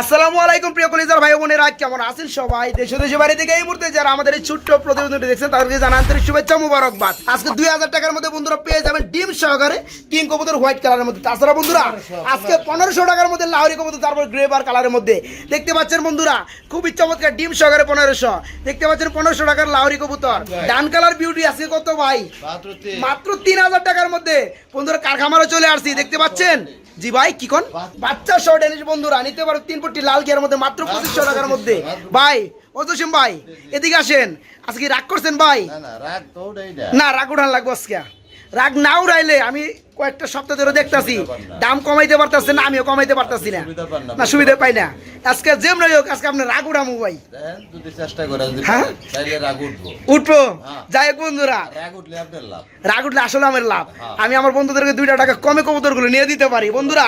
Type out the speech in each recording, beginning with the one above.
আসসালামু আলাইকুম প্রিয় কলিজার ভাই বোনেরা কেমন আছেন সবাই? দেশ দেশে বাড়ি থেকে এই মুহূর্তে যারা আমাদের এই ছোট্ট প্রতিবেদনটি দেখছেন তাদেরকে জানা আন্তরিক শুভেচ্ছা মুবারকবাদ। আজকে দুই হাজার টাকার মধ্যে বন্ধুরা পেয়ে যাবেন ডিম সহকারে কিং কবুতর হোয়াইট কালারের মধ্যে। তাছাড়া বন্ধুরা আজকে পনেরোশো টাকার মধ্যে লাহরি কবুতর তারপর গ্রে বার কালারের মধ্যে। দেখতে পাচ্ছেন বন্ধুরা খুবই চমৎকার ডিম সহকারে পনেরোশো। দেখতে পাচ্ছেন পনেরোশো টাকার লাহরি কবুতর। ডান কালার বিউটি আজকে কত ভাই? মাত্র তিন। হাজার টাকার মধ্যে। বন্ধুরা কারখামারও চলে আসছি দেখতে পাচ্ছেন? জি ভাই কি কোন? বাচ্চা। শো ডেনিশ বন্ধুরা নিতে পারো তিন ফুটি লাল গিয়ার মধ্যে মাত্র পঁচিশশো টাকার মধ্যে। ভাই অতসীম ভাই এদিকে আসেন। আজকে রাগ করছেন ভাই? না রাগ উঠান লাগবো আজকে। রাগ না উড়াইলে আমি কয়েকটা সপ্তাহ ধরে দেখতাছি। দাম কমাইতে পারতাছি না আমিও কমাইতে পারতাছি না। না। সুবিধা পাই না। আজকে যেমন হোক আজকে আপনি রাগ উঠামু ভাই। চেষ্টা করে যদি হ্যাঁ? উঠবো। হ্যাঁ। যাই হোক বন্ধুরা। রাগ উঠলে আপনার আসলে আমার লাভ। হ্যাঁ। আমি আমার বন্ধুদেরকে দুইটা টাকা কমে কবুতরগুলো নিয়ে দিতে পারি। বন্ধুরা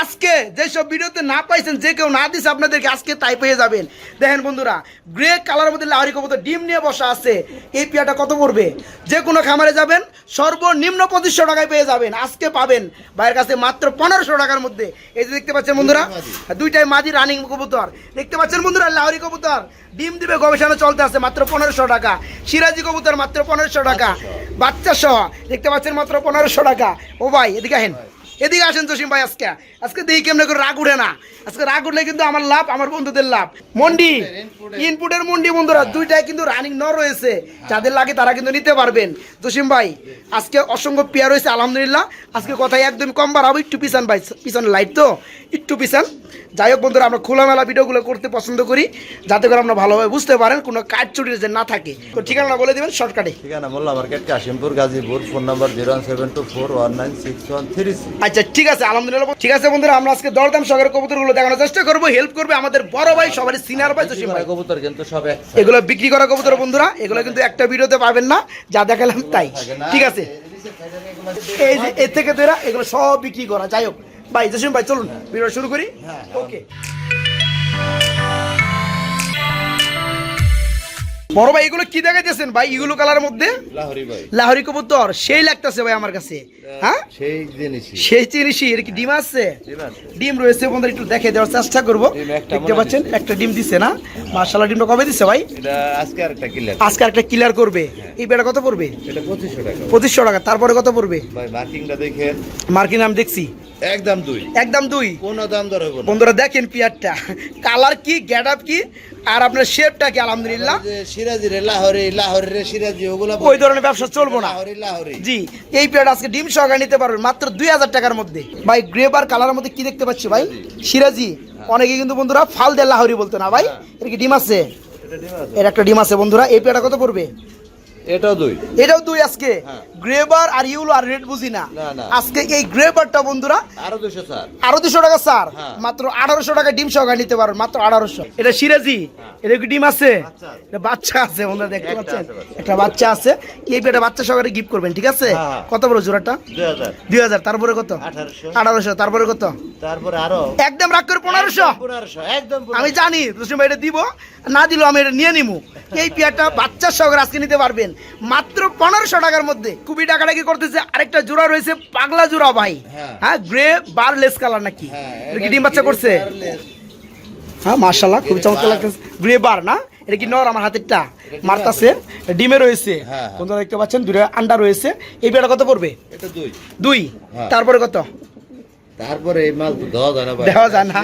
আজকে যেসব ভিডিওতে না পাইছেন যে কেউ না দিছে আপনাদেরকে আজকে তাই পেয়ে যাবেন। দেখেন বন্ধুরা গ্রে কালারের মধ্যে লাহরি কবুতর ডিম নিয়ে বসা আছে। এই পিয়াটা কত পড়বে? যে কোনো খামারে যাবেন সর্বনিম্ন পঁচিশশো টাকায় পেয়ে যাবেন। আজকে পাবেন ভাইয়ের কাছে মাত্র পনেরোশো টাকার মধ্যে। এই যে দেখতে পাচ্ছেন বন্ধুরা দুইটাই মাঝি রানিং কবুতর। দেখতে পাচ্ছেন বন্ধুরা লাহরি কবুতর। ডিম দিবে গবেষণা চলতে আছে মাত্র পনেরোশো টাকা। সিরাজি কবুতর মাত্র পনেরোশো টাকা। বাচ্চা সহ। দেখতে পাচ্ছেন মাত্র পনেরোশো টাকা। ও ভাই এদিকে আসেন এদিকে আসেন জসিম ভাই আজকে। আজকে দেখি কেমন করে রাগ উঠে না। আজকে রাগ উঠলে কিন্তু আমার লাভ, আমার বন্ধুদের লাভ। মন্ডি, ইনপুটের মন্ডি বন্ধুরা, দুইটাই কিন্তু রানিং ন রয়েছে। যাদের লাগে তারা কিন্তু নিতে পারবেন। জসিম ভাই, আজকে অসংখ্য পেয়ার রয়েছে আলহামদুলিল্লাহ। আজকে কথাই একদম কম বাড়াবো, একটু পিছান ভাই, পিছন লাইট তো, একটু পিছান। যাই হোক বন্ধুরা, আমরা খোলামেলা ভিডিওগুলো করতে পছন্দ করি, যাতে করে আমরা ভালোভাবে বুঝতে পারেন, কোনো কাজ চুটির যে না থাকে। ঠিকানা বলে দেবেন শর্টকাটে ঠিকানা Molla market, Kashimpur, Gazipur phone number zero seven two four one nine six one three six আচ্ছা ঠিক আছে আলহামদুলিল্লাহ ঠিক আছে বন্ধুরা আমরা আজকে দরদাম সহকারে কবুতরগুলো দেখানোর চেষ্টা করব। হেল্প করবে আমাদের বড় ভাই সবারই সিনিয়র ভাই জসিম ভাই। কবুতর কিন্তু সব এগুলো বিক্রি করা কবুতর বন্ধুরা এগুলো কিন্তু একটা ভিডিওতে পাবেন না যা দেখালাম তাই। ঠিক আছে। এই যে এর থেকে তোরা এগুলো সব বিক্রি করা। যাই হোক ভাই জসিম ভাই চলুন ভিডিও শুরু করি। ওকে বড় ভাই এগুলো কি দেখাইতেছেন ভাই ইগুলো কালারের মধ্যে? লাহরি কবুতর সেই লাগতেছে ভাই আমার কাছে। হ্যাঁ? সেই জিনিসই সেই জিনিসই এর কি ডিম আছে? ডিম রয়েছে বন্ধুরা একটু দেখে দেওয়ার চেষ্টা করব। দেখতে পাচ্ছেন একটা ডিম দিছে না? মার্শাল্লাহ ডিমটা কবে দিচ্ছে ভাই? আজকে একটা কিলার আজকে করবে। এই বেটা কত পড়বে? এটা পঁচিশশো টাকা। তারপরে কত পড়বে? ভাই মার্কিংটা দেখেন। মার্কিন নাম দেখছি। একদম দুই। একদম দুই। কোনো দাম দর হইব বন্ধুরা দেখেন পিয়ারটা কালার কি গেট আপ কি? আর আপনার শেপটা কি আলহামদুলিল্লাহ? সিরাজি রে লাহরি লাহরি রে সিরাজি ওগুলা ওই ধরনের ব্যবসা চলবো না। লাহরি লাহরি। জি এই পেয়ার আজকে ডিম সহকারে নিতে পারবেন মাত্র দুই হাজার টাকার মধ্যে। ভাই গ্রেবার কালারের মধ্যে কি দেখতে পাচ্ছি ভাই? সিরাজি। অনেকে কিন্তু বন্ধুরা ফাল দে লাহরি বলতো না ভাই? এর কি ডিম আছে? এটা ডিম আছে। এর একটা ডিম আছে বন্ধুরা। এই পেয়ারটা কত পড়বে? এটাও দুই। এটাও দুই আজকে। হ্যাঁ। গ্রেবার আর ইউলো আর রেড বুঝি না। আজকে এই গ্রেবারটা বন্ধুরা আরও দুশো স্যার। আরও দুশো টাকা স্যার। হ্যাঁ। মাত্র আঠারোশো টাকা ডিম সহকারে নিতে পারবেন মাত্র আঠারোশো। এটা সিরাজি। এটা কি ডিম আছে? বাচ্চা আছে। এটা বাচ্চা আছে বন্ধুরা দেখতে পাচ্ছেন? একটা বাচ্চা আছে। এই পেটা বাচ্চা সহকারে গিফট করবেন ঠিক আছে? হ্যাঁ, হ্যাঁ। কত বড় জোড়াটা? দুই হাজার। তারপরে কত? আঠারোশো। তারপরে কত? তারপরে আরও। একদম রাগ করে পনেরোশো। একদম আমি জানি রসুন ভাই এটা দিব। না দিলেও আমি এটা নিয়ে নিবো এই পেয়ারটা বাচ্চার সহকারে আজকে নিতে পারবেন। মাত্র পনেরোশো টাকার মধ্যে খুবই টাকাটা কি করতেছে। আরেকটা জোড়া রয়েছে পাগলা জোড়া ভাই। হ্যাঁ। হ্যাঁ গ্রে বার লেস কালার নাকি? হ্যাঁ, কি ডিম বাচ্চা করছে? হ্যাঁ মার্শাল্লাহ খুব চমৎকার লাগতেছে। গ্রে বার না? এটা কি নর আমার হাতেরটা? মারতাছে। ডিমে রয়েছে। হ্যাঁ। বন্ধুরা দেখতে পাচ্ছেন দুটো আন্ডা রয়েছে। এই পেয়ারটা কত পড়বে? দুই। তারপরে কত? তারপরে এই মাল দেওয়া যায় না ভাই। দেওয়া যায় না।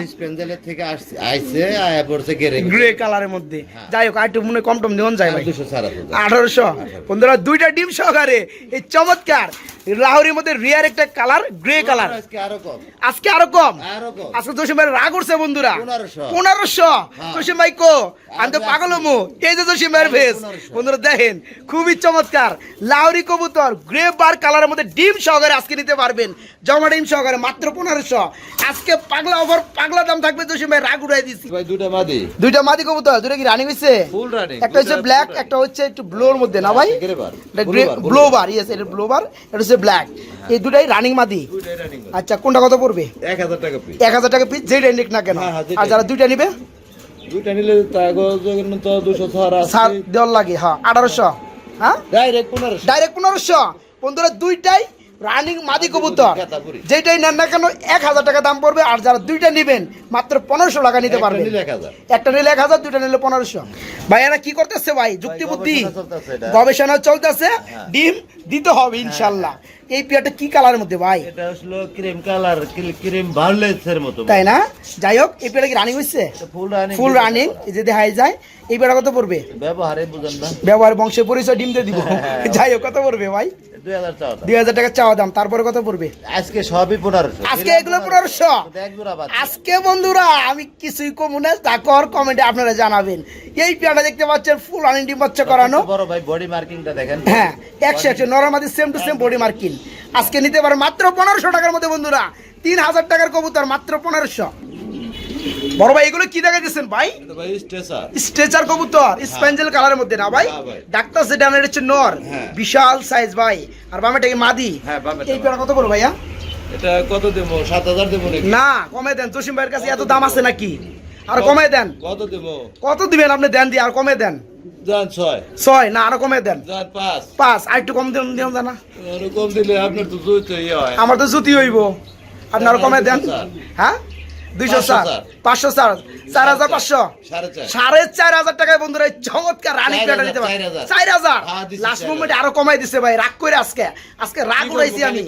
থেকে আসছে আইছে আয়া পড়ছে গেরে গ্রে কালারের মধ্যে। যাই হোক একটু মনে কম টম দেওয়ান যায় ভাই। দুশো সারা তো আঠারোশো। বন্ধুরা দুইটা ডিম সহকারে এই চমৎকার লাহোরের মধ্যে রিয়ার একটা কালার গ্রে কালার আজকে আরও কম। আজকে আরও কম? আজকে জসিম ভাই রাগ উঠছে বন্ধুরা। 1500 পনেরোশো। হ্যাঁ। জসিম ভাই কো? আমি তো পাগল মো এই যে জসিম ভাইয়ের ভেস বন্ধুরা দেখেন খুবই চমৎকার। লাউরি কবুতর গ্রে বার কালারের মধ্যে ডিম সহকারে আজকে নিতে পারবেন। জমা ডিম সহকারে মাত্র পনেরোশো। আজকে পাগলা ওভার পাগলা দাম থাকবে জসিম ভাই রাগ উঠাই দিছি। ভাই দুটা মাদি। দুইটা মাদি কবুতর দুইটা কি রানিং ফুল রানিং একটা হচ্ছে ব্ল্যাক একটা হচ্ছে একটু ব্লোর মধ্যে না ভাই? গ্রেবার ব্লোবার ইয়েস এটা ব্লোবার এটা হচ্ছে ব্ল্যাক এই দুটাই রানিং মাদি। আচ্ছা কোনটা কত পড়বে? এক হাজার টাকা পিস এক হাজার টাকা পিস যেটাই নিক না কেন? হ্যাঁ, হ্যাঁ। আর যারা দুইটা নিবে? দুইটা নিলে তো দুশো ছড়া সার দেওয়ার লাগে হ্যাঁ আঠারোশো হ্যাঁ? ডাইরেক্ট পনেরোশো। ডাইরেক্ট পনেরোশো। বন্ধুরা দুইটাই রানিং মাদি কবুতর যেটাই নেন না কেন এক হাজার টাকা দাম পড়বে আর যারা দুইটা নেবেন মাত্র পনেরোশো টাকা নিতে পারবেন। একটা নিলে এক হাজার দুইটা নিলে পনেরোশো। ভাই এরা কি করতেছে ভাই? যুক্তি বুদ্ধি গবেষণা চলতেছে হ্যাঁ। ডিম দিতে হবে ইনশাল্লাহ। এই পেয়ারটা কি কালারের মধ্যে ভাই? এটা হলো ক্রিম কালার ক্রিম ভার্লেসের মতো তাই না? যাই হোক এই পেয়ারটা কি রানিং হচ্ছে ফুল রানিং ফুল রানিং এই যে দেখাই যায় এই পেয়ারটা কত পড়বে? ব্যবহারে বুঝেন না। ব্যবহার বংশের পরিচয় ডিম দিয়ে দিব। যাই হোক কত পড়বে ভাই? দুই হাজার চাওয়া দুই হাজার টাকা চাওয়া দাম। তারপরে কত পড়বে? আজকে সবই পনেরোশো। আজকে এগুলো পনেরোশো। এক জোড়া বাদ আজকে বন্ধুরা আমি কিছুই কমু না তা কর কমেন্টে আপনারা জানাবেন। এই পেয়ারটা দেখতে পাচ্ছেন ফুল আনি ডিম বাচ্চা করানো। বড় ভাই বডি মার্কিংটা দেখেন। হ্যাঁ একশো একশো নরমাদি same to same body marking আজকে নিতে পারেন মাত্র পনেরোশো টাকার মধ্যে বন্ধুরা তিন হাজার টাকার কবুতর মাত্র পনেরোশো। বড় ভাই এগুলো কি দেখাইতেছেন ভাই? ভাই স্ট্রেচার। কবুতর স্পেঞ্জেল কালারের মধ্যে না ভাই? হ্যাঁ ডাক্তার সেটা আমার হচ্ছে নর। হ্যাঁ। বিশাল সাইজ ভাই। আর বামেটা কি মাদি? হ্যাঁ, এই পেয়ারা কত বড় ভাইয়া? এটা কত দেবো? সাত হাজার দেবো না কমে দেন। জসিম ভাইয়ের কাছে এত দাম আছে নাকি? আর কমে দেন। কত দেবো? কত দিবেন আপনি? দেন দিয়ে আর কমে দেন। ছয়। না আরও কমে দেন। পাঁচ। আর একটু কম দেন দিন জানা দিলে আপনার তো হয়। আমার তো জুতি হইব। আপনার কমে দেন। হ্যাঁ? দুইশো পাঁচশো চার। চার। পাঁচশো চার চার হাজার পাঁচশো। সাড়ে চার। হাজার টাকায় বন্ধুরা এই চমৎকার রানিং পারে। চার হাজার। হ্যাঁ, লাস্ট চার আরও কমাই দিছে ভাই রাগ করে আজকে। আজকে রাগ উড়াইছি আমি।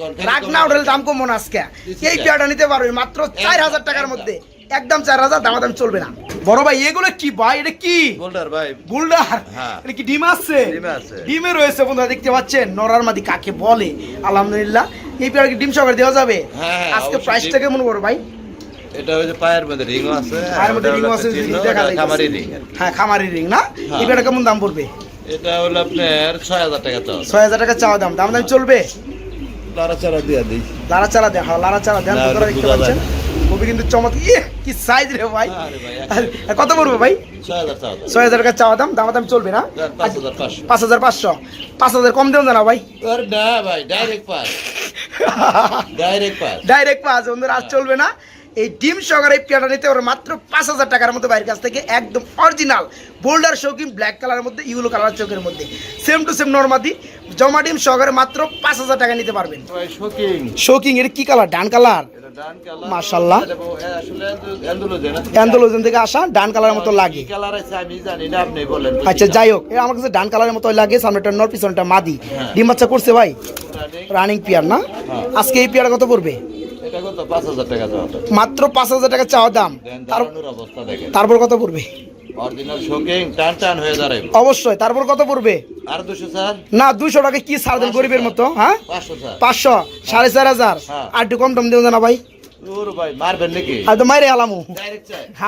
কর, রাগ না দাম কমবো না আজকে। এই। নিতে পারবে মাত্র চার হাজার টাকার একদম। মধ্যে। একদম চার হাজার দামাদাম চলবে না। বড় ভাই এগুলো কি ভাই? এটা কি? বোল্ডার ভাই। বুলডার? হ্যাঁ। এটা কি ডিম আছে? ডিম আছে। ডিমে রয়েছে বন্ধুরা দেখতে পাচ্ছেন? নরার মাদি কাকে বলে? আলহামদুলিল্লাহ। এই পেয়ারা কি ডিম সহকারে দেওয়া যাবে? হ্যাঁ, হ্যাঁ, আজকে প্রাইসটা। কেমন বড় ভাই। এটা ওই যে পায়ের মধ্যে রিংও আছে পায়ের মধ্যে ওটা রিং আছে। খামারি রিং। হ্যাঁ খামারি রিং না? হ্যাঁ। কেমন দাম পড়বে? এটা হলো আপনার ছয় হাজার টাকা চাও ছয় হাজার টাকা চাওয়া দাম। দাম দাম চলবে? লারা চারা দিয়ে দিই। চারা দেন হ্যাঁ চারা দেন না, দেখতে পাচ্ছেন? খুবই কিন্তু চমৎ ইয়ে কি সাইজ রে ভাই। কত পড়বে ভাই? ছয় হাজার টাকা চাওয়া দাম দাম দাম চলবে না? পাঁচ হাজার পাঁচশো। পাঁচ হাজার কম দেবেন না ভাই। না ভাই direct pass. Direct pass. Direct পাঁচ বন্ধুরা আর চলবে না। এই ডিম সহকারে এই পেয়ারটা নিতে পারো মাত্র পাঁচ হাজার টাকার মতো বাইরের কাছ থেকে একদম অরিজিনাল বোল্ডার শৌকিন ব্ল্যাক কালারের মধ্যে ইউলো কালার চোখের মধ্যে। সেম টু সেম নর্মাদি জমা ডিম সহকারে মাত্র পাঁচ হাজার টাকা নিতে পারবেন। শৌকিং এর কি কালার ডান কালার আসলে অ্যান্ডোলোজেন থেকে আসা ডান কালারের মতো লাগে। আপনি বলেন আচ্ছা যাই হোক আমার কাছে ডান কালারের মতো লাগে সামনেটা নর পিছনটা মাদি। হ্যাঁ। ডিম বাচ্চা করছে ভাই? রানিং পেয়ার না? হ্যাঁ। আজকে এই পেয়ার কত পড়বে? মাত্র পাঁচ হাজার টাকা চাওয়া দাম। তারপর কত পড়বে? অবশ্যই তারপর কত পড়বে? আর না দুশো টাকা কি ছাড় দেন গরিবের মতো হ্যাঁ? পাঁচশো সাড়ে চার হাজার। হ্যাঁ। আর একটু কম টম দেবেন না ভাই? ওর ভাই মারবেন নাকি? আর তো মাইরে আলামু।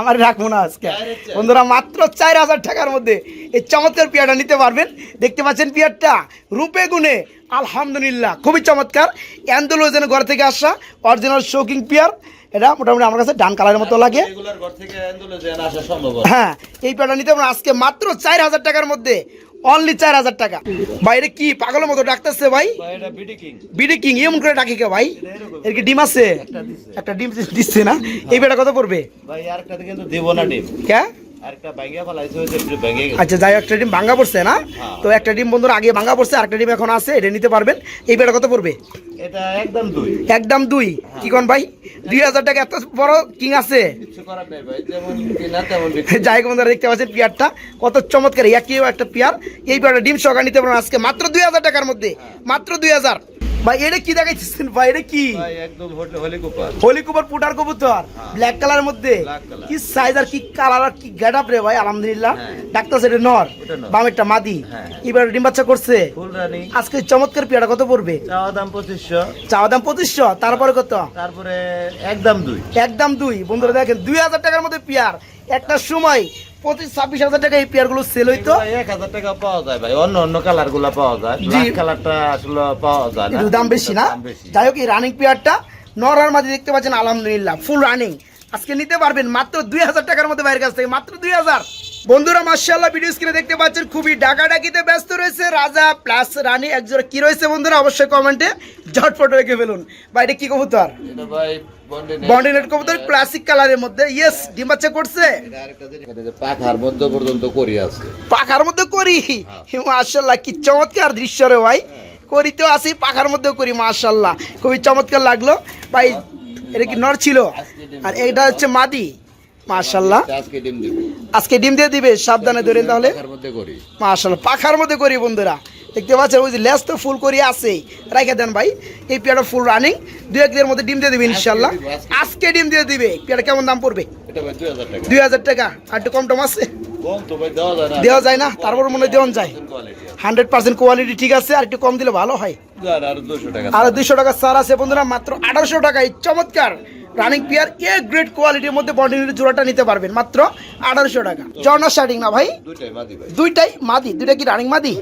আমার রাখব না আজকে। বন্ধুরা মাত্র চার হাজার টাকার মধ্যে এই চমৎকার পেয়ারটা নিতে পারবেন। দেখতে পাচ্ছেন পেয়ারটা? রূপে গুণে আলহামদুলিল্লাহ খুবই চমৎকার। অ্যান্ডোলোজেন ঘর থেকে আসা অরিজিনাল শোকিং পেয়ার। এটা মোটামুটি আমার কাছে ডান কালারের মতো লাগে। হয়। এই পেয়ারটা নিতে আজকে মাত্র চার হাজার টাকার মধ্যে। অনলি চার হাজার টাকা। বাইরে কি? পাগলের মতো ডাকতেছে ভাই? বিডি কিং এমন করে ডাকি কে ভাই? এর কি ডিম আছে? একটা ডিম দিচ্ছে না? এই বেটা কত পড়বে? ভাই কিন্তু দেব না ডিম। কে? আচ্ছা যাই একটা ডিম ভাঙা পড়ছে না? হ্যাঁ। তো একটা ডিম বন্ধুরা আগে ভাঙা পড়ছে আরেকটা ডিম এখন আছে এটা নিতে পারবেন। এই বেটা কত পড়বে? একদম দুই। একদম দুই। কি কোন ভাই? দুই হাজার টাকা এত বড় কিং আছে। যাই বন্ধুরা দেখতে পাচ্ছেন পেয়ারটা কত চমৎকার একইও একটা পেয়ার। এই পেয়ারটা ডিম সহকারে নিতে পারবেন আজকে মাত্র দুই হাজার টাকার মধ্যে মাত্র দুই হাজার। ভাই এটা কি দেখাইতেছেন? ভাই এটা কি? একদম হলি কুপার। হোলি কুপার পুটার কবুতর। ব্ল্যাক কালার মধ্যে? কি সাইজ আর কি কালার আর কি গেট আপ রে ভাই আলহামদুলিল্লাহ। হ্যাঁ। ডাক্তার সেটা নর। নর। বামেরটা মাদি। হ্যাঁ। এবার ডিম বাচ্চা করছে। আজকে চমৎকার পেয়ারা কত পড়বে? চাওয়া দাম পঁচিশশো। চাওয়া দাম পঁচিশশো তারপরে কত? তারপরে একদম দুই। একদম দুই। বন্ধুরা দেখেন দুই হাজার টাকার মধ্যে পেয়ার। একটা সময় পঁচিশ ছাব্বিশ হাজার টাকা এই সেল হইতো। এক হাজার টাকা পাওয়া যায় ভাই। অন্য অন্য কালারগুলা পাওয়া যায়। কালারটা আসলে পাওয়া যায় দাম বেশি না। যাই হোক এই রানিং পেয়ারটা নরার মাঝে দেখতে পাচ্ছেন আলহামদুলিল্লাহ ফুল রানিং আজকে নিতে পারবেন মাত্র দুই হাজার টাকার মধ্যে বাইরের কাছ থেকে মাত্র দুই হাজার। বন্ধুরা মার্শাল্লাহ ভিডিও স্ক্রিনে দেখতে পাচ্ছেন খুবই ডাকাডাকিতে ব্যস্ত রয়েছে রাজা প্লাস রানী। একজোড়া কি রয়েছে বন্ধুরা অবশ্যই কমেন্টে ঝটপট রেখে ফেলুন। বাইরে কি কবুতর? এটা ভাই বন্ডে বন্ডিনেট কবুতর ক্লাসিক কালারের মধ্যে। ইয়েস ডিম বাচ্চা করছে। পাখার মধ্য পর্যন্ত করি আছে। পাখার মধ্যে করি? মার্শাল্লাহ কি চমৎকার দৃশ্য রে ভাই। করিতেও আসি পাখার মধ্যেও করি মাশাল্লাহ খুবই চমৎকার লাগল। ভাই এটা কি নর ছিল? আর এটা হচ্ছে মাদি। মাশাল্লাহ আজকে ডিম দিব। আজকে ডিম দিয়ে দিবে সাবধানে ধরেন তাহলে। করি। মাশাল্লাহ পাখার মধ্যে করি বন্ধুরা। দেখতে পাচ্ছেন ওই যে লেস তো ফুল করি আছে রেখে দেন ভাই এই পেয়ারটা ফুল রানিং দু এক দিনের মধ্যে ডিম দিয়ে দিবে ইনশাল্লাহ। আজকে। ডিম দিয়ে দিবে। পেয়ারটা কেমন দাম পড়বে? দুই হাজার টাকা। আর একটু কম টম আছে? দেওয়া যায় না। তারপর মনে হয় দেওয়া যায়। হান্ড্রেড পার্সেন্ট কোয়ালিটি ঠিক আছে আর একটু কম দিলে ভালো হয়। আর দুশো টাকা আর দুইশো টাকা সার আছে বন্ধুরা মাত্র আঠারোশো টাকায়। চমৎকার! রানিং পেয়ার এ গ্রেড কোয়ালিটির মধ্যে বডির জোড়াটা নিতে পারবেন মাত্র আঠারোশো টাকা। জর্না স্টার্টিং না ভাই? দুইটাই মাদি দুইটা কি রানিং মাদি?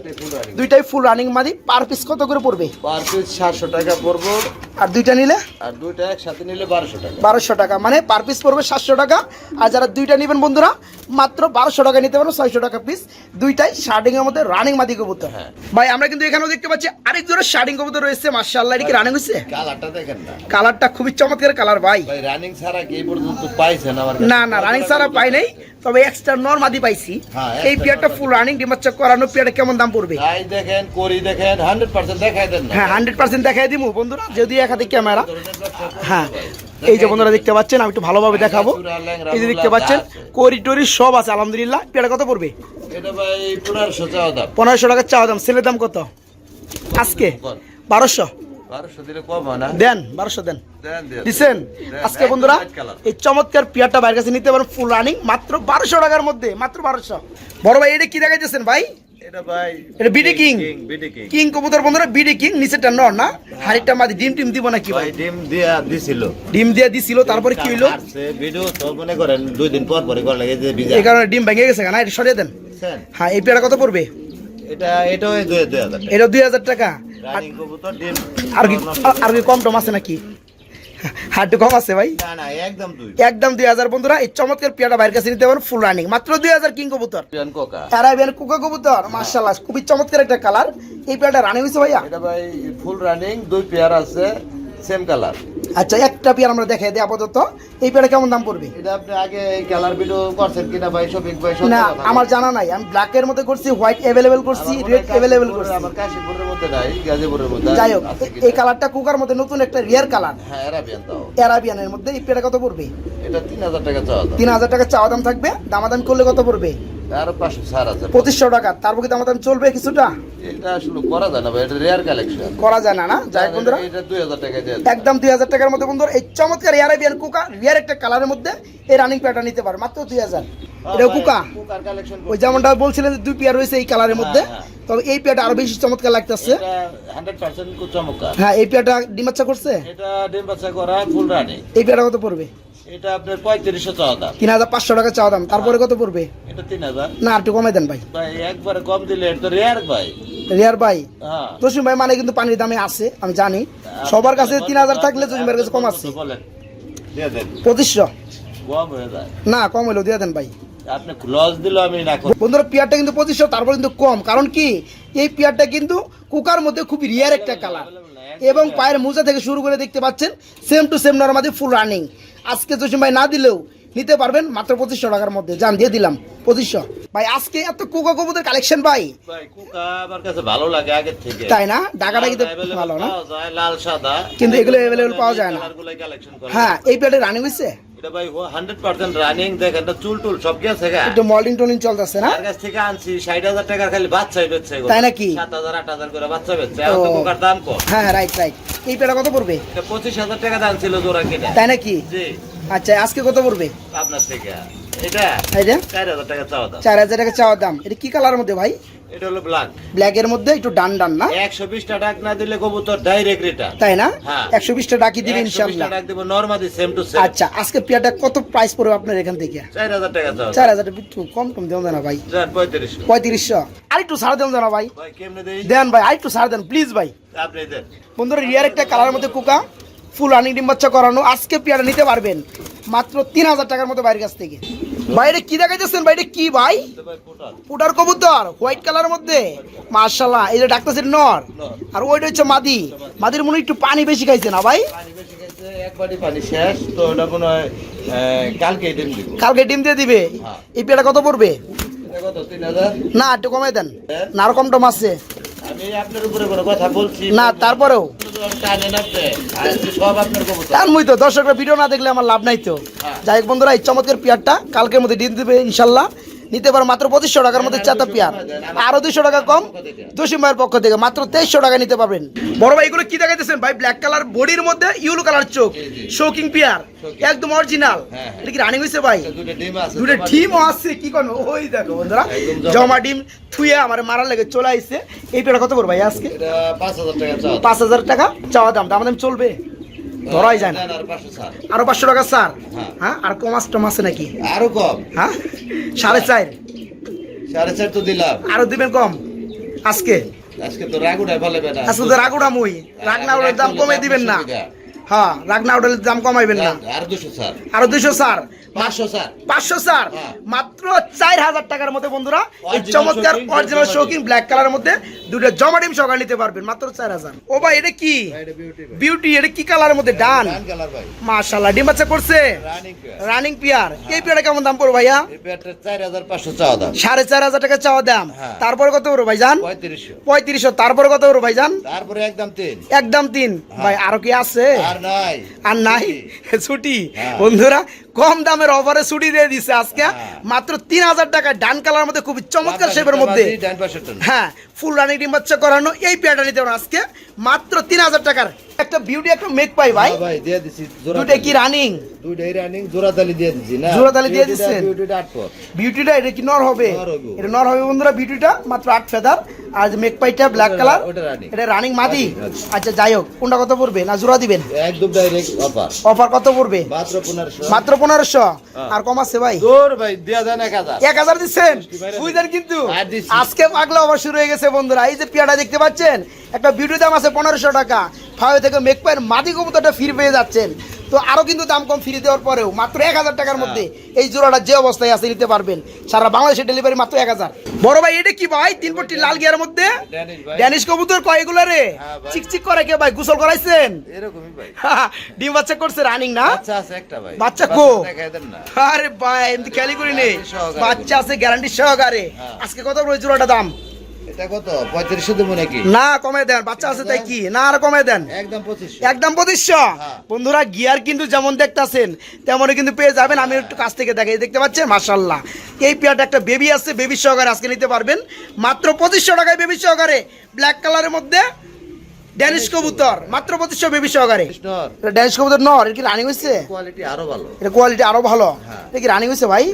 দুইটাই ফুল রানিং মাদি পার পিস কত করে পড়বে? পার পিস সাতশো টাকা পড়ব। আর দুইটা নিলে? আর দুইটা একসাথে নিলে বারোশো টাকা। বারোশো টাকা মানে পার পিস পড়বে সাতশো টাকা। আর যারা দুইটা নেবেন বন্ধুরা মাত্র বারোশো টাকা নিতে পারো ছয়শো টাকা পিস দুইটাই শার্টিং এর মধ্যে রানিং মাদি কবুতর। হ্যাঁ। ভাই আমরা কিন্তু এখানেও দেখতে পাচ্ছি আরেক জোড়া শার্টিং কবুতর রয়েছে মার্শাল্লাহ এটা কি রানিং হয়েছে কালারটা দেখেন না। কালারটা খুবই চমৎকার কালার ভাই। পাই। রানিং কি পর্যন্ত পাইছেন আমার না না রানিং পাই নাই তবে পাইছি। হ্যাঁ, এই পেয়ারটা ফুল রানিং ডিমাচ্চা করানো পেয়ারটা কেমন দাম পড়বে? তাই দেখেন করি দেখেন 100% দেখাই দেন হ্যাঁ 100% দেখাই বন্ধুরা যদি একাধিক ক্যামেরা হ্যাঁ এই যে বন্ধুরা দেখতে পাচ্ছেন আমি একটু ভালোভাবে দেখাবো। এই যে দেখতে পাচ্ছেন করিডোরি সব আছে আলহামদুলিল্লাহ। পেয়ারটা কত পড়বে? এটা ভাই চাওয়া দাম। চাওয়া দাম সেলের দাম কত? আজকে? বারোশো? দেন বারোশো দেন। দেন দেন। দিচ্ছেন আজকে বন্ধুরা এই চমৎকার পেয়ারটা বাইরের কাছে নিতে পারেন ফুল রানিং মাত্র বারোশো টাকার মধ্যে মাত্র বারোশো। বড় ভাই এটা কি দেখাইতেছেন ভাই? এটা বিডি কিং কিং কিং কবুতর বন্ধুরা বিডি কিং নিচেরটা নর না? হাড়িটা ডিম টিম দিব নাকি ভাই? ভাই ডিম দিয়া দিছিল। ডিম দিয়ে দিছিল তারপরে কি হইল? ভিডিও তো মনে করেন দুই দিন পর পরে করে লাগে যে এই কারণে ডিম ভেঙে গেছে না? এটা সরিয়ে দেন। হ্যাঁ এই পেয়ারটা কত পড়বে? এটা দুই হাজার টাকা। এটা দুই হাজার টাকা। আর- কি কি কম টম আছে নাকি? হাড্ডু কম আছে ভাই? একদম দুই। হাজার। বন্ধুরা এই চমৎকার পেয়ারটা বাইরের কাছে নিতে পারেন ফুল রানিং মাত্র দুই হাজার কিং কবুতর। অ্যারাবিয়ান কুকা কবুতর মার্শাল্লাহ খুবই চমৎকার একটা কালার এই পেয়ারটা রানিং হয়েছে ভাইয়া? এটা ভাই ফুল রানিং দুই পেয়ার আছে সেম কালার আচ্ছা একটা পেয়ার আমরা দেখাই দিই আপাতত। এই পেয়ারটা কেমন দাম পড়বে? এটা আপনি আগে কালার ভিডিও করছেন কিনা ভাই শপিং ভাই না আমার জানা নাই। আমি ব্ল্যাকের মধ্যে করছি হোয়াইট অ্যাভেলেবেল করছি রেড অ্যাভেলেবেল করছি। আমার কাশীপুরের মধ্যে নাই গাজীপুরের মধ্যে যাই হোক? এই কালারটা কুকার মধ্যে নতুন একটা রিয়ার কালার হ্যাঁ এরাবিয়ান তাও অ্যারাবিয়ানের মধ্যে এই পেয়ারটা কত পড়বে? এটা তিন হাজার টাকা চাওয়া দাম। তিন হাজার টাকা চাওয়া দাম থাকবে। দামাদামি করলে কত পড়বে? আরও পাঁচশো ছাড় আছে। পঁচিশশো টাকা। তারপর কি দামাদামি চলবে কিছুটা? এটা আসলে করা যায় না ভাই এটা রেয়ার কালেকশন করা যায় না না? যাই বন্ধুরা। এটা দুই হাজার টাকা দিয়ে একদম দুই হাজার টাকার মধ্যে বন্ধুরা এই চমৎকার অ্যারাবিয়ান কুকা রিয়ার একটা কালারের মধ্যে এই রানিং পেয়ারটা নিতে পারে। মাত্র দুই হাজার। এটা কুকা ওই যেমনটা বলছিলেন যে দুই পেয়ার রয়েছে এই কালারের মধ্যে। হ্যাঁ, তবে এই পেয়ারটা আরও বেশি চমৎকার লাগতেছে। হ্যাঁ এই করছে? এটা ডিম বাচ্চা করা ফুল রানিং এই পেয়ারটা কত পড়বে? এটা আপনার পঁয়ত্রিশশো চাওয়া দাম। তিন হাজার পাঁচশো টাকা চাওয়া দাম। তারপরে কত পড়বে? এটা তিন হাজার। না একটু কমে দেন ভাই। ভাই একবারে কম দিলে এটা তো রেয়ার ভাই। রিয়ার ভাই? জসিম ভাই মানে কিন্তু পানির দামে আছে আমি জানি। সবার কাছে তিন হাজার থাকলে জসিম ভাইয়ের কাছে কম আছে। বলেন দিয়ে দেন। পঁচিশশো? কম যায়। না কম দিয়ে দেন ভাই। বন্ধুরা পেয়ারটা কিন্তু পঁচিশশো তারপর কিন্তু কম। কারণ কি? এই পেয়ারটা কিন্তু কুকার মধ্যে খুব রিয়ার একটা কালার এবং পায়ের মোজা থেকে শুরু করে দেখতে পাচ্ছেন সেম টু সেম নর্মাদি ফুল রানিং আজকে জসিম ভাই না দিলেও নিতে পারবেন মাত্র পঁচিশশো টাকার মধ্যে। যান দিয়ে দিলাম পঁচিশশো। ভাই আজকে এত কুকা কবুতের কালেকশন ভাই ভাই আমার কাছে ভালো লাগে আগের থেকে। তাই না? ঢাকাটা কিন্তু ভালো না? লাল সাদা। কিন্তু এগুলো অ্যাভেলেবল পাওয়া যায় না। হ্যাঁ এই প্লেটে রানিং হয়েছে এটা ভাই হান্ড্রেড পার্সেন্ট রানিং দেখেন এটা চুল টুল সব গেছে গা। একটু মল্ডিং টলিং চলতেছে না? তার কাছ থেকে আনছি ষাট হাজার টাকার খালি বেচছে তাই নাকি? করে বাচ্চা বেচছে। দাম কম হ্যাঁ হ্যাঁ রাইট রাইট এই কত পড়বে? এটা পঁচিশ হাজার টাকা দাম ছিল জোড়া কিনে। তাই নাকি? জি। আচ্ছা আজকে কত পড়বে? আপনার থেকে। এটা টাকা চাওয়া দাম। টাকা এটা কি কালারের মধ্যে ভাই? এটা হলো ব্ল্যাক ব্ল্যাকের মধ্যে একটু ডান ডান না? একশো বিশটা ডাক না দিলে কবুতর ডাইরেক্ট রিটার্ন তাই না? হ্যাঁ। একশো ডাকি দিবে একশো বিশটা ইনশাল্লাহ ডাক দিব নর্মালি সেম টু সেম আচ্ছা আজকে পেয়ারটা কত প্রাইস পড়বে আপনার এখান থেকে? চার হাজার টাকা চাওয়া চার হাজার একটু কম কম দেন না ভাই। আর একটু ছাড় দেন না ভাই। ভাই কেমনে দেই? দেন ভাই আর একটু ছাড় দেন প্লিজ ভাই। আপনি দেন। বন্ধুরা রিয়ার একটা মধ্যে কুকা ফুল রানিং ডিম বাচ্চা করানো। আজকে পেয়ারা নিতে পারবেন মাত্র তিন হাজার টাকার মতো বাইরের কাছ থেকে। বাইরে কি দেখাইতেছেন? বাইরে কি ভাই? পুটার কবুতর হোয়াইট কালারের মধ্যে। মার্শাল্লাহ এই যে ডাক্তার নর। আর ওইটা হচ্ছে মাদি। মাদির মনে একটু পানি বেশি খাইছে না ভাই? হয় কালকে ডিম দিয়ে দিবে? এই পেয়ারা কত পড়বে? না একটু কমাই দেন। না আর কম টম আছে। না তারপরেও। তার মধ্যে দর্শকরা ভিডিও না দেখলে আমার লাভ নাই তো। যাই হোক বন্ধুরা এই চমৎকার পেয়ারটা কালকের মধ্যে ডিম দেবে ইনশাল্লাহ। নিতে পারো মাত্র পঁচিশশো টাকার মধ্যে চারটা পেয়ার। আরও দুশো টাকা কম দশিম ভাইয়ের পক্ষ থেকে মাত্র তেইশশো টাকা নিতে পারবেন। বড় ভাই এগুলো কি দেখাইতেছেন ভাই? ব্ল্যাক কালার বডির মধ্যে ইউলো কালার চোখ শোকিং পেয়ার একদম অরিজিনাল হ্যাঁ। এটা কি রানিং হয়েছে ভাই? দুটো ডিম আছে কি করব ওই দেখো বন্ধুরা জমা। ডিম থুয়ে আমার মারার লেগে চলে আইছে। এই পেয়ারটা কত করব ভাই আজকে? পাঁচ হাজার টাকা পাঁচ হাজার টাকা চাওয়া দাম। দাম দাম চলবে? ধরাই যায় না। আর পাঁচশো টাকা স্যার হ্যাঁ। হ্যাঁ আর কমাস টমাস আছে নাকি? আরও কম? হ্যাঁ সাড়ে চার। সাড়ে চার তো দিলাম। আরও দিবেন কম? আজকে? আজকে তো রাগুটা ভালো আজকে তো রাগুটা মুই। রাগ না দাম কমে দিবেন না। হ্যাঁ রাগ না উঠালে দাম কমাইবেন না। আর দুশো স্যার। আরও দুইশো স্যার? পাঁচশো স্যার। পাঁচশো স্যার? হ্যাঁ। মাত্র চার হাজার টাকার মধ্যে বন্ধুরা এই চমৎকার অরিজিনাল জমা শৌখিন ব্ল্যাক কালারের মধ্যে দুটো জমা ডিম সকাল নিতে পারবেন মাত্র চার হাজার। ও ভাই এটা কি? বিউটি এটা কি কালারের মধ্যে? ডান। ডান কালার ভাই। মাশাল্লাহ ডিম বাচ্চা করছে? রানিং পিয়ার এই পিয়ারটা কেমন দাম পড়ো ভাইয়া? চার হাজার পাঁচশো চাওয়া দাম। সাড়ে চার হাজার টাকা চাওয়া দাম। হ্যাঁ। তারপরে কত বড় ভাইজান? পঁয়ত্রিশশো। পঁয়ত্রিশশো। তারপরে কত বড় ভাইজান? তারপরে একদম তিন। একদম তিন। ভাই আরও কি আছে? আর আর নাই। ছুটি। হ্যাঁ। বন্ধুরা কম দামের অফারে ছুটি দিয়ে দিছে আজকে। হ্যাঁ। মাত্র তিন হাজার টাকা ডান কালার মধ্যে খুবই চমৎকার শেপের মধ্যে। হ্যাঁ ফুল রানিং ডিম বাচ্চা করানো এই পেয়ারটা নিতে আজকে। মাত্র তিন হাজার টাকার। একটা বিউটি একটা মেক পাই ভাই। হ্যাঁ ভাই দিয়ে দিছি দুইটা কি রানিং দুইটাই রানিং জোড়া তালি দিয়ে দিছি না? জোড়া তালি দিয়ে দিছেন? বিউটিটা আট পর। বিউটিটা এটা কি নর হবে? এটা নর হবে বন্ধুরা বিউটিটা মাত্র আট ফেদার আর যে মেক পাইটা ব্ল্যাক কালার। এটা রানিং মাদি। মাদি। আচ্ছা। যাই হোক কোনটা কত পড়বে? না জোড়া দিবেন? একদম ডাইরেক্ট অফার অফার কত পড়বে? মাত্র পনেরোশো। মাত্র পনেরোশো। হ্যাঁ। আর কম আছে ভাই? ভাই এক হাজার। দিচ্ছেন? বুঝলেন কিন্তু? আজকে পাগলা অবশ্য শুরু হয়ে গেছে বন্ধুরা। এই যে পেয়াটা দেখতে পাচ্ছেন একটা ভিডিও দাম আছে পনেরোশো টাকা। ফাইভ থেকে মেকপায়ের মাদি কবুতরটা ফির পেয়ে যাচ্ছেন। তো আরও কিন্তু দাম কম ফিরে দেওয়ার পরেও মাত্র এক হাজার টাকার মধ্যে এই জোড়াটা যে অবস্থায় আছে নিতে পারবেন। সারা বাংলাদেশে ডেলিভারি মাত্র এক হাজার। বড় ভাই এটা কি ভাই? তিন পট্টি লাল গিয়ার মধ্যে? ড্যানিশ কবুতর কয় এগুলো রে? হ্যাঁ চিকচিক করে কে ভাই? গোসল করাইছেন? এরকমই ভাই। ডিম বাচ্চা করছে রানিং না? বাচ্চা আছে একটা ভাই। বাচ্চা কো? আরে ভাই এমনি খেয়ালি করি নেই। বাচ্চা আছে গ্যারান্টি সহকারে। হ্যাঁ। আজকে কত রয়েছে জোড়াটা দাম? এটা কত? পঁয়ত্রিশশো দেবো নাকি? না কমে দেন বাচ্চা আছে তাই কি? না আর কমে দেন। একদম পঁচিশশো। একদম পঁচিশশো? হ্যাঁ। বন্ধুরা গিয়ার কিন্তু যেমন দেখতাছেন তেমনই কিন্তু পেয়ে যাবেন। আমি একটু কাছ থেকে দেখাই দেখতে পাচ্ছেন? মার্শাল্লাহ এই পেয়ারটা একটা বেবি আছে বেবি সহকারে আজকে নিতে পারবেন। মাত্র পঁচিশশো টাকায় বেবি সহকারে ব্ল্যাক কালারের মধ্যে। ড্যানিশ কবুতর মাত্র পঁচিশশো বেবি সহকারে এটা ড্যানিশ কবুতর নর এটা কি রানিং হয়েছে? কোয়ালিটি আরও ভালো। এটা কোয়ালিটি আরও ভালো। হ্যাঁ। এটা কি রানিং হয়েছে ভাই?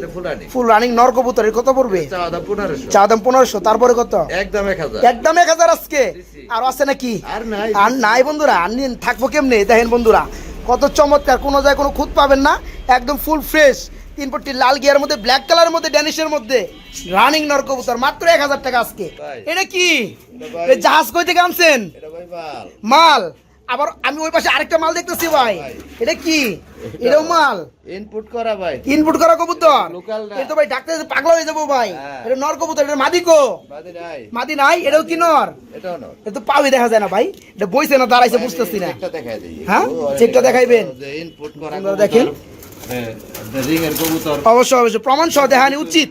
ফুল রানিং নর কবুতর এর কত পড়বে? চা দাম পনেরোশো। তারপরে কত? একদম এক হাজার। একদম এক হাজার আজকে। আর আছে নাকি? আর নাই। বন্ধুরা আর থাকব কেমনে? দেখেন বন্ধুরা কত চমৎকার কোনো জায়গায় কোনো খুঁত পাবেন না একদম ফুল ফ্রেশ তিন পট্টি লাল গিয়ার মধ্যে ব্ল্যাক কালারের মধ্যে ড্যানিশের মধ্যে রানিং নর কবুতর মাত্র এক হাজার টাকা আজকে। এটা কি? এই জাহাজ কই থেকে আনছেন? মাল। আবার আমি ওই পাশে আরেকটা মাল দেখতেছি ভাই। এটা কি? এটাও মাল? ইনপুট করা ভাই। ইনপুট করা কবুতর? এটা তো ভাই ডাক্তার পাগলা হয়ে যাব ভাই। হ্যাঁ। এটা নর কবুতর এটা বাদে নাই। মাদি নাই? এটাও কি নর? এটাও নয় এটা তো পাওই দেখা যায় না ভাই। এটা বইছে না দাঁড়াইছে বুঝতেছি না। হ্যাঁ? চেকটা দেখাইবেন? ইনপুট করা দেখেন। কবুতর অবশ্যই অবশ্যই। প্রমাণ সহ দেখানি উচিত।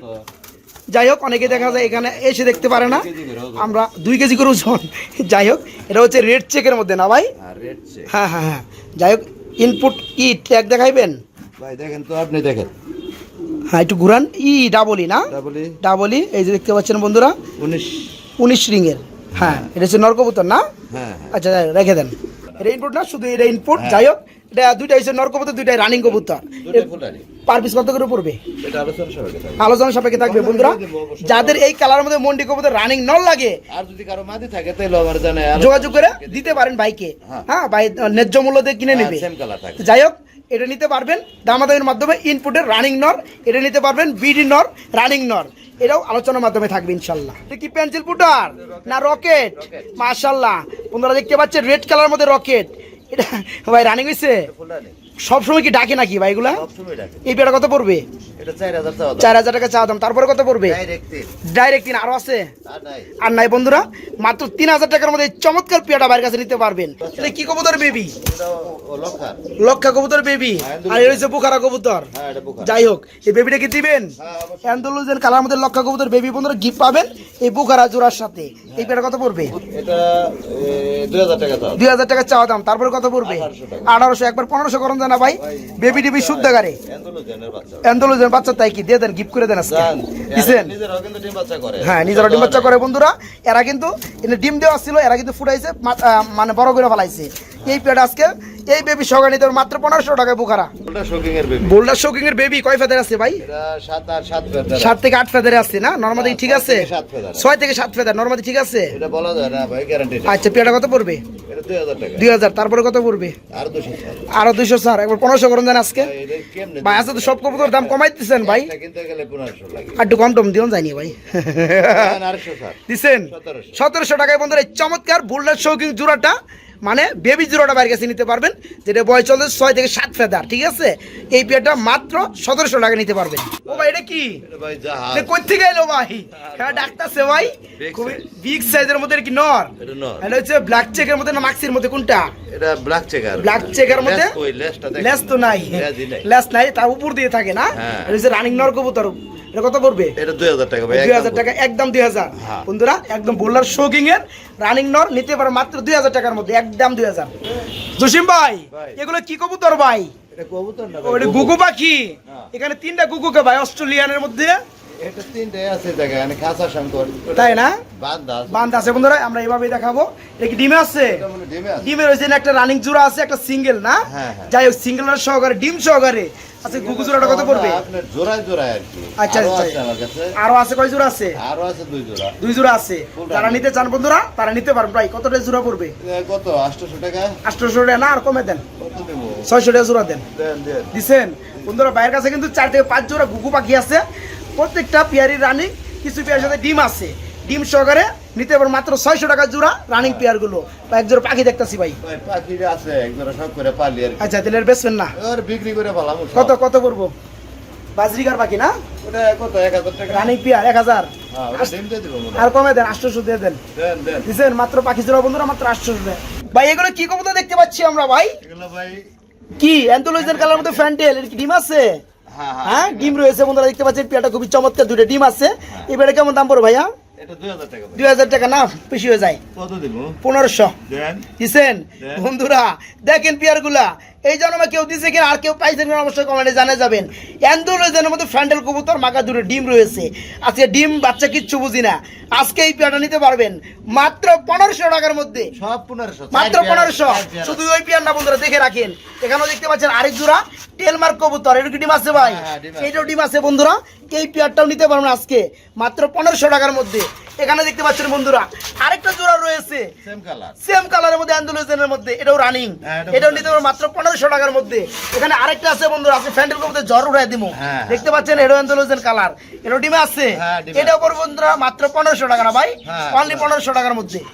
যাই হোক অনেকে দেখা যায় এখানে এসে দেখতে পারে না। আমরা দুই কেজি করে ওজন যাই হোক এটা হচ্ছে রেড চেকের মধ্যে না ভাই? চেক হ্যাঁ হ্যাঁ হ্যাঁ। যাই হোক ইনপুট ই ট্যাগ দেখাইবেন? ভাই দেখেন তো আপনি দেখেন। হ্যাঁ একটু ঘুরান। ই ডাবল ই না? ডাবলি ই এই যে দেখতে পাচ্ছেন বন্ধুরা উনিশ। উনিশ রিংয়ের। হ্যাঁ এটা হচ্ছে নরকবুতর না? হ্যাঁ আচ্ছা রেখে দেন। এটা ইনপুট না শুধু এটা ইনপুট হ্যাঁ। যাই হোক এটা দুইটা হচ্ছে নরকবুতর দুইটাই রানিং কবুতর। পার পিস কত করে পড়বে? আলোচনা সাপেক্ষে থাকবে। বন্ধুরা যাদের এই কালারের মধ্যে মন্ডি কবুতর রানিং নল লাগে আর যদি কারও মাদি থাকে তাহলে আমার জানে যোগাযোগ করে দিতে পারেন বাইকে হ্যাঁ। হ্যাঁ ভাই ন্যায্য মূল্য দিয়ে কিনে নেবে। কালার থাকে যাই হোক এটা নিতে পারবেন দামাদামির মাধ্যমে ইনপুটের রানিং নর এটা নিতে পারবেন বিডি নর রানিং নর এটাও আলোচনার মাধ্যমে থাকবে ইনশাল্লাহ। কি পেন্সিল পুটার না রকেট মাশাল্লাহ। বন্ধুরা দেখতে পাচ্ছেন রেড কালার মধ্যে রকেট এটা ভাই রানিং হয়েছে সবসময় কি ডাকে নাকি ভাই এগুলা? এই পেয়ারা কত পড়বে? চার হাজার টাকা চাওয়া দাম। তারপরে কত পড়বে? ডাইরেক্ট তিন আরও আছে? আর নাই। বন্ধুরা মাত্র তিন হাজার টাকার মধ্যে চমৎকার পেয়ারটা বাইরের কাছে নিতে পারবেন। এটা কি কবুতর বেবি লক্ষা। কবুতর বেবি আর এটা হচ্ছে বুখারা কবুতর। হ্যাঁ যাই হোক এই বেবিটা কি দিবেন? হ্যাঁ, অ্যান্ডোলুজের কালার মধ্যে লক্ষা কবুতর বেবি বন্ধুরা গিফট পাবেন এই বুখারা জোড়ার সাথে। এই পেয়ারটা কত পড়বে? দুই হাজার টাকা চাওয়া দাম। তারপরে কত পড়বে? আঠারোশো একবার পনেরোশো করুন জানা ভাই। বেবি টিবি শুদ্ধাগারে অ্যান্ডোলুজের বাচ্চা তাই কি দিয়ে দেন গিফট করে দেন আজকে? দিছেন হ্যাঁ নিজেরা ডিম বাচ্চা করে। বন্ধুরা। এরা কিন্তু ডিম দেওয়া ছিল এরা কিন্তু ফুটাইছে মানে বড় করে ফেলাইছে। এই পেট আজকে এই বেবি সহকারে নিতে মাত্র পনেরোশো টাকায় বুখারা। বেবি বোল্ডার শোকিং এর বেবি কয় ফেদার আছে ভাই? সাত থেকে আট ফেদারে আছে না? নর্মাদি ঠিক আছে। ছয় থেকে সাত ফেদার নর্মাদি ঠিক আছে? ভাই আচ্ছা পেয়াটা কত পড়বে? দুই হাজার তারপরে কত পড়বে? আর দুইশো স্যার একবার পনেরোশো করুন দেন আজকে। ভাই আজকে তো সব কবুতর দাম ভাই। গেলে পনেরোশো লাগে। আর একটু কম টম দিও যায়নি ভাই। দিছেন? সতেরোশো। টাকায় বন্ধুরা চমৎকার বুল্ডার শৌকিং জোড়াটা মানে বেবি জোড়াটা বাইরে কাছে নিতে পারবেন। যেটা বয়স চলছে ছয় থেকে সাত ফেদার ঠিক আছে? এই পেয়ারটা মাত্র সতেরোশো টাকা নিতে পারবেন। ও ভাই এটা কি? কই থেকে এলো ভাই? হ্যাঁ ডাক্তার সে ভাই। খুবই বিগ সাইজের মধ্যে কি নর? এটা হচ্ছে ব্ল্যাক চেকের মধ্যে না মাক্সির মধ্যে কোনটা? এটা ব্ল্যাক চেকার ব্ল্যাক চেকের মধ্যে? লেস তো নাই। লেস নাই তার উপর দিয়ে থাকে না? হ্যাঁ। এটা হচ্ছে রানিং নর কবুতর এটা কত পড়বে? এটা দুই হাজার টাকা ভাই দুই হাজার টাকা একদম দুই হাজার। হ্যাঁ। বন্ধুরা একদম বোলার শোকিং এর রানিং নর নিতে পারে মাত্র দুই হাজার টাকার মধ্যে একদম দুই হাজার। জসিম ভাই। এগুলো কি কবুতর ভাই? এটা কবুতর না ওটা গুগু পাখি। হ্যাঁ। এখানে তিনটা গুগুকে ভাই অস্ট্রেলিয়ানের মধ্যে তাই না? বান্ধ আছে। বন্ধুরা আমরা এইভাবেই দেখাবো। কি ডিমে আছে? এটা ডিমে আছে। একটা রানিং জোড়া আছে একটা সিঙ্গেল না। যাই হোক সিঙ্গেল সহকারে ডিম সহকারে। আচ্ছা গুগু জোড়াটা কত পড়বে? জোড়ায় জোড়ায় আচ্ছা, আরও। আছে আমার কাছে। আরও আছে কয় জোড়া আছে? আরও আছে দুই জোড়া। দুই জোড়া আছে। যারা নিতে চান বন্ধুরা তারা নিতে পারেন। প্রায় কতটা জোড়া পড়বে? কত? টাকা? না আর কমে দেন। কত দেবো? ছয়শো টাকা জোড়া দেন। দেন দেন। দিছেন? বন্ধুরা বাইরের কাছে কিন্তু চার থেকে পাঁচ জোড়া গুগু পাখি আছে। প্রত্যেকটা পেয়ারি রানিং কিছু পেয়ারের সাথে ডিম আছে। ডিম সহকারে নিতে পারেন মাত্র ছয়শো টাকা জোড়া রানিং পেয়ারগুলো বা এক জোড়া পাখি দেখতেছি ভাই। ভাই পাখি আছে একজোড়া সব করে পালি আর আচ্ছা তাহলে আর বেচবেন না? আর বিক্রি করে কত কত করব বাজরিকার পাখি না? ওটা কত এক হাজার টাকা? রানিং পেয়ার এক হাজার। হ্যাঁ। আর কমে দেন আটশোশো দিয়ে দেন। দেন দেন। মাত্র পাখি জোড়া বন্ধুরা মাত্র আটশোশো টাকা ভাই এগুলো কি কবুতর দেখতে পাচ্ছি আমরা ভাই? এগুলো ভাই কি কালার মধ্যে ফ্যান্টেল এর কি ডিম আছে? হ্যাঁ হ্যাঁ হ্যাঁ ডিম রয়েছে বন্ধুরা দেখতে পাচ্ছেন পেয়াটা খুবই চমৎকার দুটো ডিম আছে। এবারে কেমন দাম পড়ো ভাইয়া? দুই হাজার টাকা ভাই দুই হাজার টাকা না বেশি হয়ে যায়। পনেরোশো। দিচ্ছেন বন্ধুরা দেখেন পেয়ারগুলা এই জন্মে কেউ দিছে কিনা আর কেউ পাইছেন কিনা অবশ্যই কমেন্টে জানা যাবেন। অ্যান্ডোলজেনের মধ্যে ফ্যান্ডেল কবুতর মাকা দুটো ডিম রয়েছে। আজকে ডিম বাচ্চা কিচ্ছু বুঝি না। আজকে এই পেয়ারটা নিতে পারবেন। মাত্র পনেরোশো টাকার মধ্যে। সব পনেরোশো মাত্র পনেরোশো। শুধু ওই পিয়ার না বন্ধুরা দেখে রাখেন। এখানেও দেখতে পাচ্ছেন আরেক জোড়া টেলমার্ক কবুতর। কি ডিম আছে ভাই? হ্যাঁ, হ্যাঁ, ডিম আছে। এইটাও ডিম আছে বন্ধুরা। এই পেয়ারটাও নিতে পারবেন আজকে। মাত্র পনেরোশো টাকার মধ্যে। এখানে দেখতে পাচ্ছেন বন্ধুরা আরেকটা জোড়া রয়েছে। সেম কালার সেম কালারের মধ্যে অ্যান্ডোলজেনের মধ্যে। এটাও রানিং হ্যাঁ, এটাও নিতে পারবেন মাত্র পনেরোশো টাকার মধ্যে। এখানে আরেকটা আছে বন্ধুরা আছে ফ্যান্ডেল মধ্যে জ্বর উড়াই দিব হ্যাঁ। দেখতে পাচ্ছেন এরো অ্যান্ডোলজেন কালার এরোডিমে ডিমে আছে। এটা উপর বন্ধুরা মাত্র পনেরোশো টাকা না ভাই? হ্যাঁ, অনলি পনেরোশো টাকার মধ্যে।